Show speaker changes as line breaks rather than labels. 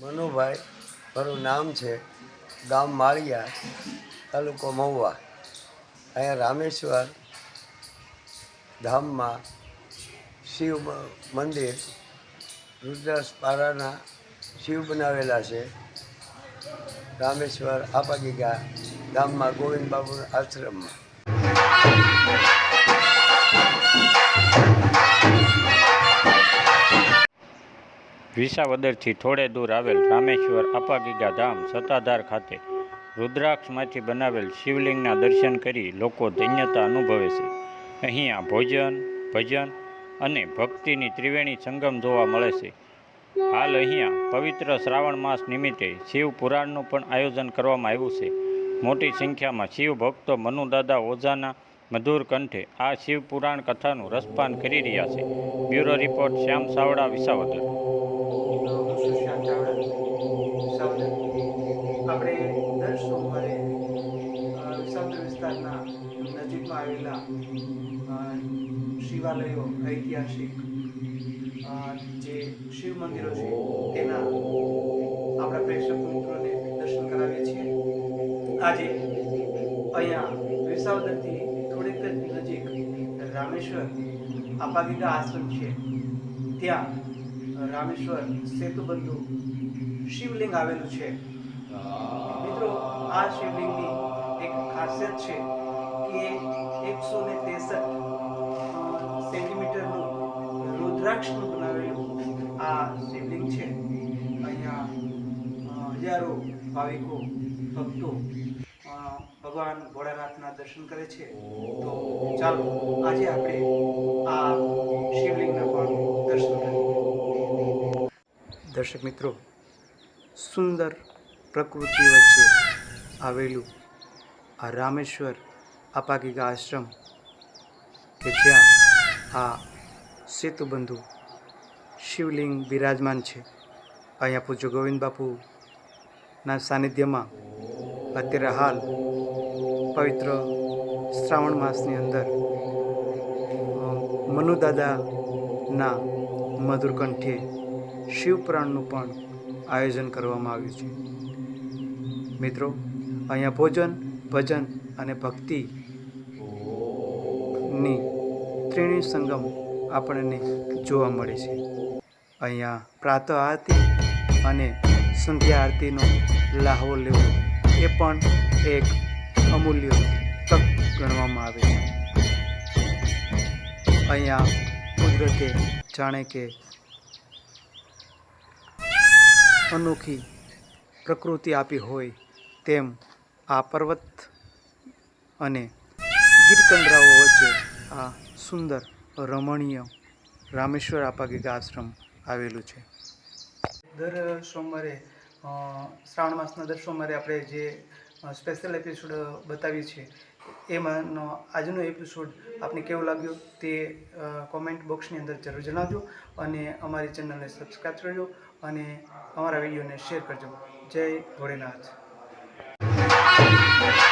મનુભાઈ, મારું નામ છે ગામ માળિયા, તાલુકો મહુવા. અહીંયા રામેશ્વર ધામમાં શિવ મંદિર રુદ્રસ પારાના શિવ બનાવેલા છે. રામેશ્વર આપાગીગા ગામમાં ગોવિંદ બાબુના આશ્રમમાં.
વિસાવદરથી થોડે દૂર આવેલ રામેશ્વર અપાગીગા ધામ સત્તાધાર ખાતે રુદ્રાક્ષમાંથી બનાવેલ શિવલિંગના દર્શન કરી લોકો ધન્યતા અનુભવે છે. અહીંયા ભોજન, ભજન અને ભક્તિની ત્રિવેણી સંગમ જોવા મળે છે. હાલ અહીંયા પવિત્ર શ્રાવણ માસ નિમિત્તે શિવ પુરાણનું પણ આયોજન કરવામાં આવ્યું છે. મોટી સંખ્યામાં શિવ ભક્તો મનુદાદા ઓઝાના મધુર કંઠે આ શિવ પુરાણ કથાનું રસપાન કરી રહ્યા છે. Bureau report Shyam Savada, Visavadar.
વિસ્તારના નજીકમાં આવેલા શિવાલયો, ઐતિહાસિક જે શિવ મંદિરો છે, તેના આપણા પ્રેક્ષક મિત્રોને દર્શન કરાવીએ છીએ. આજે અહીંયા વિસાવદરથી થોડીક જ નજીક રામેશ્વર આપાગીગા આશ્રમ છે. ત્યાં રામેશ્વર સેતુબંધુ શિવલિંગ આવેલું છે. મિત્રો, આ શિવલિંગની એક ખાસિયત છે કે એકસો ને ત્રેસઠ સેન્ટીમીટરનું રુદ્રાક્ષનું બનાવેલું આ શિવલિંગ છે. અહીંયા હજારો ભાવિકો, ભક્તો ભગવાન ભોળાનાથના દર્શન કરે છે. તો ચાલો, આજે આપણે આ શિવલિંગના પણ દર્શન કરીએ. દર્શક મિત્રો, સુંદર પ્રકૃતિ વચ્ચે આવેલું આ રામેશ્વર અપાગીગા આશ્રમ કે જ્યાં આ સેતુબંધુ શિવલિંગ બિરાજમાન છે. અહીંયા પૂજ્ય ગોવિંદ બાપુના સાનિધ્યમાં અત્યારે હાલ પવિત્ર શ્રાવણ માસની અંદર મનુદાદાના મધુર કંઠે શિવપુરાણનું પણ આયોજન કરવામાં આવ્યું છે. મિત્રો, અહીંયા ભોજન ભજન અને ભક્તિની ત્રિણી સંગમ આપણને જોવા મળે છે. અહીંયા પ્રાતઃ આરતી અને સંધ્યા આરતીનો લાહવો લેવો એ પણ એક અમૂલ્ય તક ગણવામાં આવે છે. અહીંયા કુદરતે જાણે કે અનોખી પ્રકૃતિ આપી હોય તેમ આ પર્વત અને ગીરકંડરાઓ વચ્ચે આ સુંદર રમણીય રામેશ્વર આપાગીગા આશ્રમ આવેલું છે. દર સોમવારે શ્રાવણ માસના દર સોમવારે આપણે જે સ્પેશિયલ એપિસોડ બતાવીએ છીએ, એમાંનો આજનો એપિસોડ આપને કેવો લાગ્યો તે કોમેન્ટ બોક્સની અંદર જરૂર જણાવજો અને અમારી ચેનલને સબસ્ક્રાઈબ કરજો અને અમારા વિડીયોને શેર કરજો. જય ભોળેનાથ. Thank you.